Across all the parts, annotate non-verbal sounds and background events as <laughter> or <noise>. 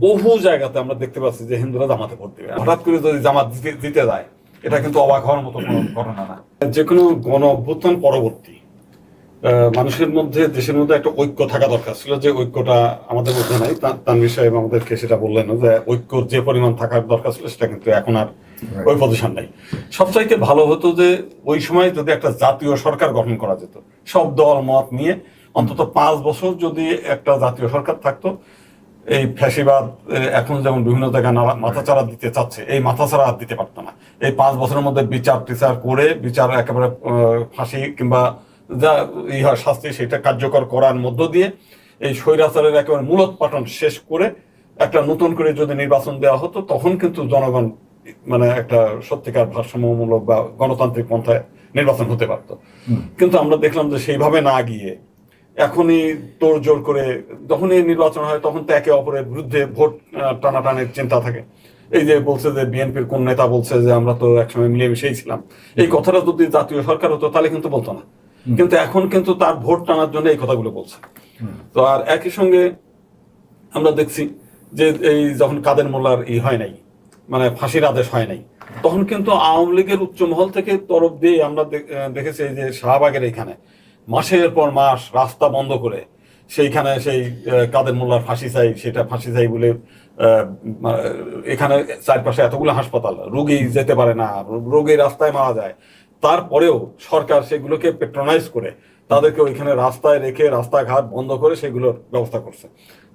বহু জায়গাতে আমরা দেখতে পাচ্ছি যে হিন্দুরা জামাতে ভোট দিবে। হঠাৎ করে যদি জামাত জিতে- জিতে যায় এটা কিন্তু অবাক হওয়ার মতো কোনো ঘটনা না। যে কোনো গণ অভ্যুত্থান পরবর্তী মানুষের মধ্যে দেশের মধ্যে একটা ঐক্য থাকা দরকার ছিল যে ঐক্যটা আমাদের মধ্যে নাই। তানভীর সাহেব আমাদেরকে সেটা বললেন যে ঐক্য যে পরিমাণ থাকার দরকার ছিল সেটা কিন্তু এখন আর ওই পজিশন নাই। সবচাইতে ভালো হতো যে ওই সময় যদি একটা জাতীয় সরকার গঠন করা যেত সব দল মত নিয়ে অন্তত পাঁচ বছর যদি একটা জাতীয় সরকার থাকতো এই ফ্যাসিবাদ এখন যেমন বিভিন্ন জায়গায় মাথাচাড়া দিতে চাচ্ছে এই মাথাচাড়া আর দিতে পারতো না। এই পাঁচ বছরের মধ্যে বিচার টিচার করে বিচার একেবারে ফাঁসি কিংবা যা ই হয় শাস্তি সেটা কার্যকর করার মধ্য দিয়ে এই স্বৈরাচারের একেবারে মূলোৎপাটন শেষ করে একটা নতুন করে যদি নির্বাচন দেওয়া হতো তখন কিন্তু জনগণ মানে একটা সত্যিকার ভারসাম্যমূলক বা গণতান্ত্রিক পন্থায় নির্বাচন হতে পারতো। কিন্তু আমরা দেখলাম যে সেইভাবে না গিয়ে এখনই তোড় জোর করে যখনই নির্বাচন হয় তখন তো একে অপরের বিরুদ্ধে ভোট টানাটানির চিন্তা থাকে। এই যে বলছে যে বিএনপির কোন নেতা বলছে যে আমরা তো একসময় মিলেমিশেই ছিলাম। এই কথাটা যদি জাতীয় সরকার হতো তাহলে কিন্তু বলতো না। কিন্তু এখন কিন্তু তার ভোট টানার জন্য এই কথাগুলো বলছে। তো আর একই সঙ্গে আমরা দেখছি যে এই যখন কাদের মোল্লার ই হয় নাই মানে ফাঁসির আদেশ হয় নাই তখন কিন্তু আওয়ামী লীগের উচ্চ মহল থেকে তরফ দিয়ে আমরা দেখেছি এই যে শাহবাগের এখানে মাসের পর মাস রাস্তা বন্ধ করে সেইখানে সেই কাদের মোল্লার ফাঁসি চাই, সেটা ফাঁসি চাই বলে এখানে চারপাশে এতগুলো হাসপাতাল, রোগী যেতে পারে না, রোগী রাস্তায় মারা যায়। তারপরেও সরকার সেগুলোকে পেট্রোনাইজ করে তাদেরকে ওইখানে রাস্তায় রেখে রাস্তাঘাট বন্ধ করে সেগুলোর ব্যবস্থা করছে।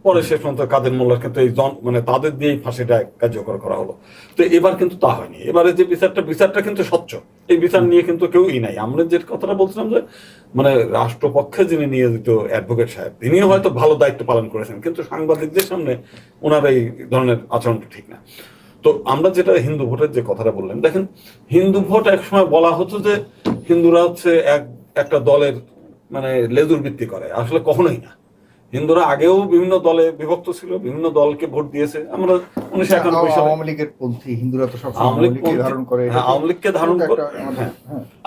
পরে শেষ পর্যন্ত কাদের মোল্লার কিন্তু এই জন মানে তাদের দিয়েই ফাঁসিটা কার্যকর করা হলো। তো এবার কিন্তু তা হয়নি। এবারে যে বিচারটা বিচারটা কিন্তু স্বচ্ছ। এই বিচার নিয়ে কিন্তু কেউই নাই। আমরা যে কথাটা বলছিলাম যে মানে রাষ্ট্রপক্ষে যিনি নিয়োজিত অ্যাডভোকেট সাহেব, তিনিও হয়তো ভালো দায়িত্ব পালন করেছেন, কিন্তু সাংবাদিকদের সামনে ওনার এই ধরনের আচরণটা ঠিক না। তো আমরা যেটা হিন্দু ভোটের যে কথাটা বললেন, দেখেন, হিন্দু ভোট একসময় বলা হতো যে, হিন্দুরা হচ্ছে এক, একটা দলের মানে লেজুর ভিত্তি করে, আসলে কখনোই না। হিন্দুরা আগেও বিভিন্ন দলে বিভক্ত ছিল বিভিন্ন দলকে ভোট দিয়েছে। আমরা উনিশশো একানব্বই সালে আওয়ামী লীগের পন্থী হিন্দুরা তো সব আওয়ামী লীগ লীগকে ধারণ করে হ্যাঁ, আওয়ামী লীগকে ধারণ করে হ্যাঁ। হ্যাঁ।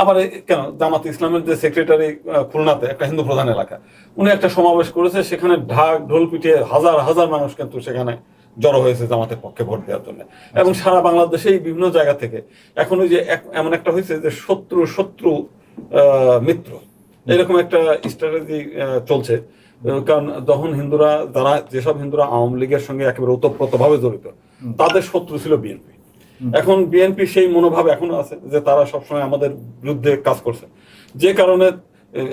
আবার কেন জামাত ইসলামের যে সেক্রেটারি খুলনাতে একটা হিন্দু প্রধান এলাকা উনি একটা সমাবেশ করেছে সেখানে ঢাক ঢোল পিটিয়ে হাজার হাজার মানুষ কিন্তু সেখানে জড়ো হয়েছে জামাতের পক্ষে ভোট দেওয়ার জন্য। এবং সারা বাংলাদেশে এই বিভিন্ন জায়গা থেকে এখন ওই যে এমন একটা হয়েছে যে শত্রু শত্রু আহ, মিত্র। এরকম একটা স্ট্র্যাটেজি চলছে। কারণ যখন হিন্দুরা যারা যেসব হিন্দুরা আওয়ামী লীগের সঙ্গে একেবারে ওতপ্রোতভাবে জড়িত তাদের শত্রু ছিল বিএনপি। এখন বিএনপি সেই মনোভাব এখনও আছে যে তারা সবসময় আমাদের বিরুদ্ধে কাজ করছে। যে কারণে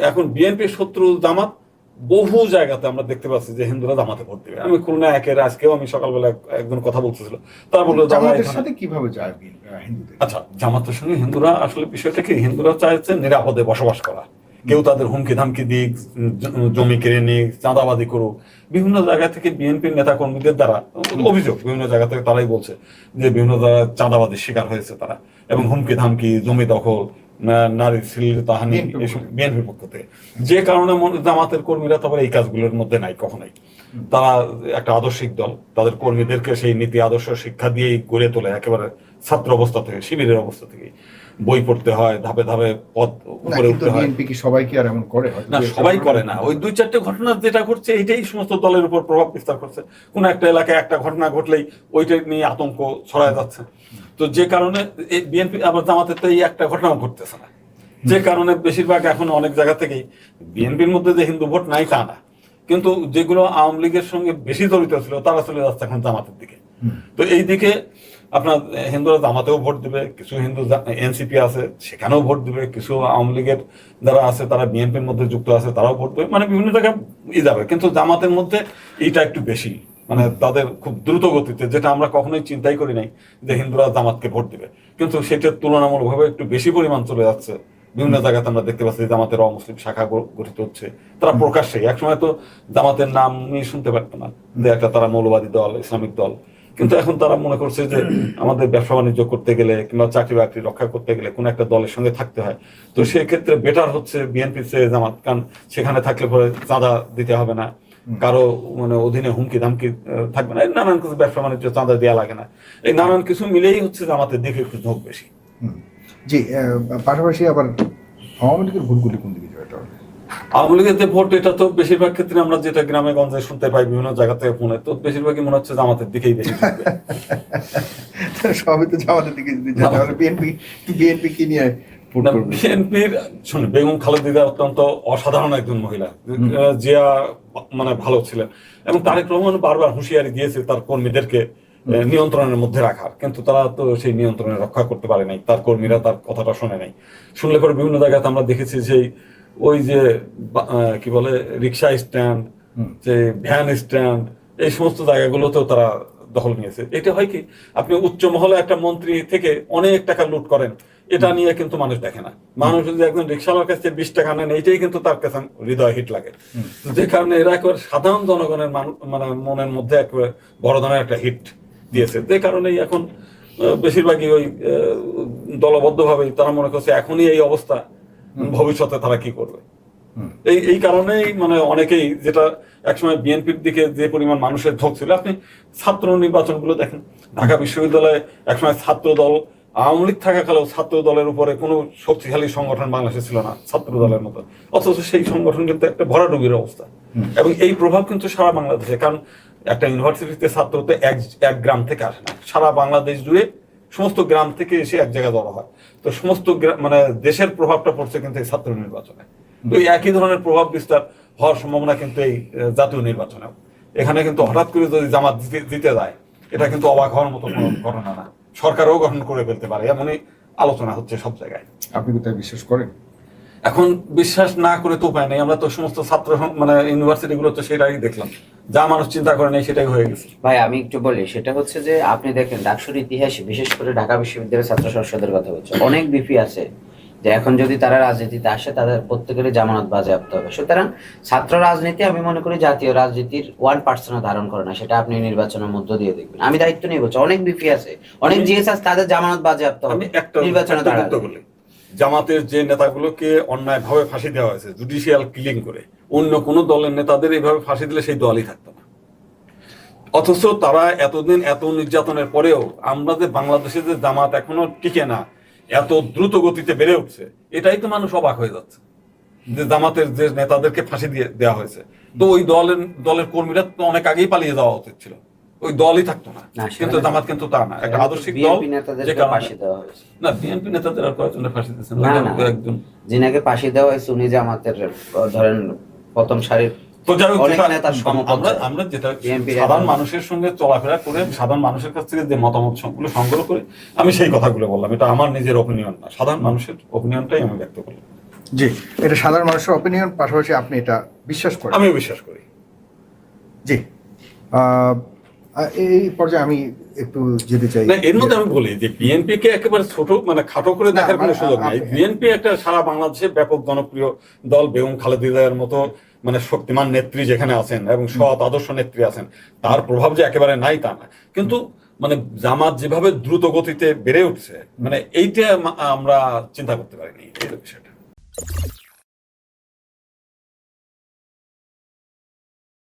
এখন বিএনপির শত্রু জামাত বহু জায়গাতে আমরা দেখতে পাচ্ছি যে হিন্দুরা জামাতে ভোট দিবে। আমি খুলনা একের আজকেও আমি সকালবেলা একজন কথা বলতেছিল। তারা বলল জামাতের সাথে কীভাবে যায় আচ্ছা জামাতের সঙ্গে হিন্দুরা আসলে বিষয়টা কি? হিন্দুরা চাইছে নিরাপদে বসবাস করা। কেউ তাদের হুমকি ধামকি দিক জমি কেড়ে নিক চাঁদাবাদি করুক। বিভিন্ন জায়গা থেকে বিএনপির নেতা কর্মীদের দ্বারা অভিযোগ বিভিন্ন জায়গা থেকে তারাই বলছে যে বিভিন্ন জায়গায় চাঁদাবাদের শিকার হয়েছে তারা এবং হুমকি ধামকি জমি দখল না- নারী শ্লীলতাহানি BNP এসব বিএনপির পক্ষ থেকে। যে কারণে জামাতের কর্মীরা তারপরে এই কাজগুলোর মধ্যে নাই কখনোই। তারা একটা আদর্শিক দল। তাদের কর্মীদেরকে সেই নীতি আদর্শ শিক্ষা দিয়েই গড়ে তোলে একেবারে ছাত্র অবস্থা থেকে শিবিরের অবস্থা থেকে বই পড়তে হয় ধাপে ধাপে না উপরে উঠতে হয়। বিএনপি কি সবাই কি আর এমন করে? না সবাই করে না। ওই দুই চারটে ঘটনা যেটা ঘটছে এটাই সমস্ত দলের উপর প্রভাব বিস্তার করছে। কোন একটা এলাকায় একটা ঘটনা ঘটলেই ওইটা নিয়ে আতঙ্ক ছড়ায় যাচ্ছে। তো যে কারণে এই বিএনপি আবার জামাতের তো এই একটা ঘটনাও ঘটতেছে না। যে কারণে বেশিরভাগ এখন অনেক জায়গা থেকেই বিএনপির মধ্যে যে হিন্দু ভোট নাই তা না। কিন্তু যেগুলো আওয়ামী লীগের সঙ্গে বেশি জড়িত ছিল তারা চলে যাচ্ছে এখন জামাতের দিকে। তো এই দিকে আপনার হিন্দুরা জামাতেও ভোট দিবে কিছু হিন্দু এনসিপি আছে সেখানেও ভোট দিবে কিছু আওয়ামী লীগের যারা আছে তারা বিএনপির মধ্যে যুক্ত আছে তারাও ভোট দেবে। মানে বিভিন্ন জায়গায় ই যাবে কিন্তু জামাতের মধ্যে এইটা একটু বেশি। মানে তাদের খুব দ্রুত গতিতে যেটা আমরা কখনোই চিন্তাই করি নাই যে হিন্দুরা জামাতকে ভোট দিবে। কিন্তু সেটার তুলনামূলকভাবে একটু বেশি পরিমাণ চলে যাচ্ছে। বিভিন্ন জায়গাতে আমরা দেখতে পাচ্ছি জামাতের অমুসলিম শাখা গঠিত হচ্ছে। তারা প্রকাশ্যে একসময় তো জামাতের নাম নিয়ে শুনতে পারতো না যে একটা তারা মৌলবাদী দল ইসলামিক দল। কিন্তু এখন তারা মনে করছে যে আমাদের ব্যবসা বাণিজ্য করতে গেলে কিংবা চাকরি বাকরি রক্ষা করতে গেলে কোন একটা দলের সঙ্গে থাকতে হয়। তো সেক্ষেত্রে বেটার হচ্ছে বিএনপি চেয়ে জামাত কারণ সেখানে থাকলে পরে চাঁদা দিতে হবে না। কারও মানে অধীনে হুমকি ধামকি থাকবে না। নানান কিছু ব্যবসা বাণিজ্য চাঁদা দেওয়া লাগে না। এই নানান কিছু মিলেই হচ্ছে জামাতের দিকে একটু ঝোঁক বেশি। জি পাশাপাশি আবার আওয়ামী লীগের ভুলগুলি কোন দিকে তাহলে? আওয়ামী লীগের যে ভোট এটা তো বেশিরভাগ ক্ষেত্রে আমরা যেটা গ্রামে গঞ্জে শুনতে পাই বিভিন্ন জায়গা থেকে ফোনে। তো বেশিরভাগই মনে হচ্ছে জামাতের দিকেই বেশি <laughs> সবই তো জামাতের দিকে তাহলে বিএনপি বিএনপি কি নিয়ে বিএনপির শুনুন বেগম খালেদা অত্যন্ত অসাধারণ একজন মহিলা। জিয়া মানে ভালো ছিলেন। এবং তারেক রহমান বারবার হুঁশিয়ারি দিয়েছে তার কর্মীদেরকে নিয়ন্ত্রণের মধ্যে রাখার। কিন্তু তারা তো সেই নিয়ন্ত্রণে রক্ষা করতে পারে নাই। তার কর্মীরা তার কথাটা শোনে নাই। শুনলে পরে বিভিন্ন জায়গাতে আমরা দেখেছি যে ওই যে কি বলে রিক্সা স্ট্যান্ড যে ভ্যান স্ট্যান্ড এই সমস্ত জায়গাগুলোতেও তারা দখল নিয়েছে। এটা হয় কি আপনি উচ্চ মহলে একটা মন্ত্রী থেকে অনেক টাকা লুট করেন এটা নিয়ে কিন্তু মানুষ দেখে না। মানুষ যদি একজন রিক্সাওয়ালার কাছে বিশ টাকা নেন এইটাই কিন্তু তার কাছে হৃদয় হিট লাগে। যে কারণে এরা একেবারে সাধারণ জনগণের মানু- মানে মনের মধ্যে একেবারে বড় ধরনের একটা হিট দিয়েছে। যে কারণেই এখন বেশিরভাগই ওই দলবদ্ধ ভাবে তারা মনে করছে এখনই এই অবস্থা ভবিষ্যতে তারা কি করবে? এই এই কারণেই মানে অনেকেই যেটা একসময় বিএনপির দিকে যে পরিমাণ মানুষের ঝোঁক ছিল আপনি ছাত্র নির্বাচনগুলো দেখেন। ঢাকা বিশ্ববিদ্যালয়ে একসময় ছাত্র দল আওয়ামী লীগ থাকাকালেও ছাত্র দলের উপরে কোনো শক্তিশালী সংগঠন বাংলাদেশে ছিল না ছাত্র দলের মতো। অথচ সেই সংগঠন কিন্তু একটা ভরাডুবির অবস্থা। এবং এই প্রভাব কিন্তু সারা বাংলাদেশে কারণ একটা ইউনিভার্সিটিতে ছাত্র তো এক এক গ্রাম থেকে আসে না। সারা বাংলাদেশ জুড়ে সমস্ত গ্রাম থেকে এসে এক জায়গায় জড়ো হয়। তো সমস্ত মানে দেশের প্রভাবটা পড়ছে কিন্তু এই ছাত্র নির্বাচনে। তো একই ধরনের প্রভাব বিস্তার হওয়ার সম্ভাবনা কিন্তু এই জাতীয় নির্বাচনে এখানে কিন্তু হঠাৎ করে যদি জামাত জিতে যায়, এটা কিন্তু অবাক হওয়ার মতো কোনো ঘটনা না। সরকারও গঠন করে ফেলতে পারে, এমনই আলোচনা হচ্ছে সব জায়গায়। আপনি কোথায় বিশ্বাস করেন? এখন বিশ্বাস না করে তো উপায় নেই। আমরা তো সমস্ত ছাত্র মানে ইউনিভার্সিটি গুলো তো সেটাই দেখলাম। যা মানুষ চিন্তা করে নেই সেটাই হয়ে গেছে। ভাই আমি একটু বলি সেটা হচ্ছে যে আপনি দেখেন ডাকসুর ইতিহাসে বিশেষ করে ঢাকা বিশ্ববিদ্যালয়ের ছাত্র সংসদের কথা বলছে। অনেক বিপি আছে যে এখন যদি তারা রাজনীতিতে আসে তাদের প্রত্যেকেরই জামানত বাজেয়াপ্ত হবে। সুতরাং ছাত্র রাজনীতি আমি মনে করি জাতীয় রাজনীতির ওয়ান পার্সেন্টও ধারণ করে না সেটা আপনি নির্বাচনের মধ্য দিয়ে দেখবেন। আমি দায়িত্ব নিয়ে বলছি অনেক বিপি আছে অনেক জিএস আছে তাদের জামানত বাজেয়াপ্ত হবে নির্বাচনে বলি। জামাতের যে নেতাগুলোকে অন্যায়ভাবে ফাঁসি দেওয়া হয়েছে জুডিশিয়াল কিলিং করে, অন্য কোন দলের নেতাদের এইভাবে ফাঁসি দিলে সেই দলই থাকতো না। অথচ তারা এতদিন এত নির্যাতনের পরেও আমরা যে বাংলাদেশে যে জামাত এখনও টিকে না, এত দ্রুত গতিতে বেড়ে উঠছে, এটাই তো মানুষ অবাক হয়ে যাচ্ছে যে জামাতের যে নেতাদেরকে ফাঁসি দিয়ে দেওয়া হয়েছে। তো ওই দলের দলের কর্মীরা তো অনেক আগেই পালিয়ে যাওয়া উচিত ছিল। ওই দলই থাকতো না। কিন্তু জামাত কিন্তু তা না। একটা আদর্শিক দল বিএনপি যে কারণে- ফাঁসি দেওয়া হয়েছে। না বিএনপি নেতাদের আর কয়েকজনের ফাঁসি দিয়েছেন না, না। তো একজন। যিনাকে ফাঁসি দেওয়া হয়েছে উনি জামাতের ধরেন প্রথম সারির তো যাই হোক অনেক যেটা- নেতার সমপর্যায়ে। আমরা আমরা যেটা সাধারণ মানুষের সঙ্গে চলাফেরা করে সাধারণ মানুষের কাছ থেকে যে মতামত সংগ্রহ করে আমি সেই কথাগুলো বললাম। এটা আমার নিজের অপিনিয়ন না। সাধারণ মানুষের অপিনিয়নটাই আমি ব্যক্ত করলাম। জি এটা সাধারণ মানুষের অপিনিয়ন পাশাপাশি আপনি এটা বিশ্বাস করেন। আমিও বিশ্বাস করি। জি আহ, এই পর্যায়ে আমি একটু যেতে চাই। না এর মধ্যে আমি বলি যে বিএনপি কে একেবারে ছোট মানে খাটো করে দেখার কোনো মানে সুযোগ নাই। বিএনপি একটা সারা বাংলাদেশে ব্যাপক জনপ্রিয় দল বেগম খালেদিদের মতো মানে শক্তিমান নেত্রী যেখানে আছেন এবং সৎ আদর্শ নেত্রী আছেন। তার প্রভাব যে একেবারে নাই তা না। কিন্তু মানে জামাত যেভাবে দ্রুত গতিতে বেড়ে উঠছে মানে এইটা আমরা চিন্তা করতে পারিনি এই বিষয়টা।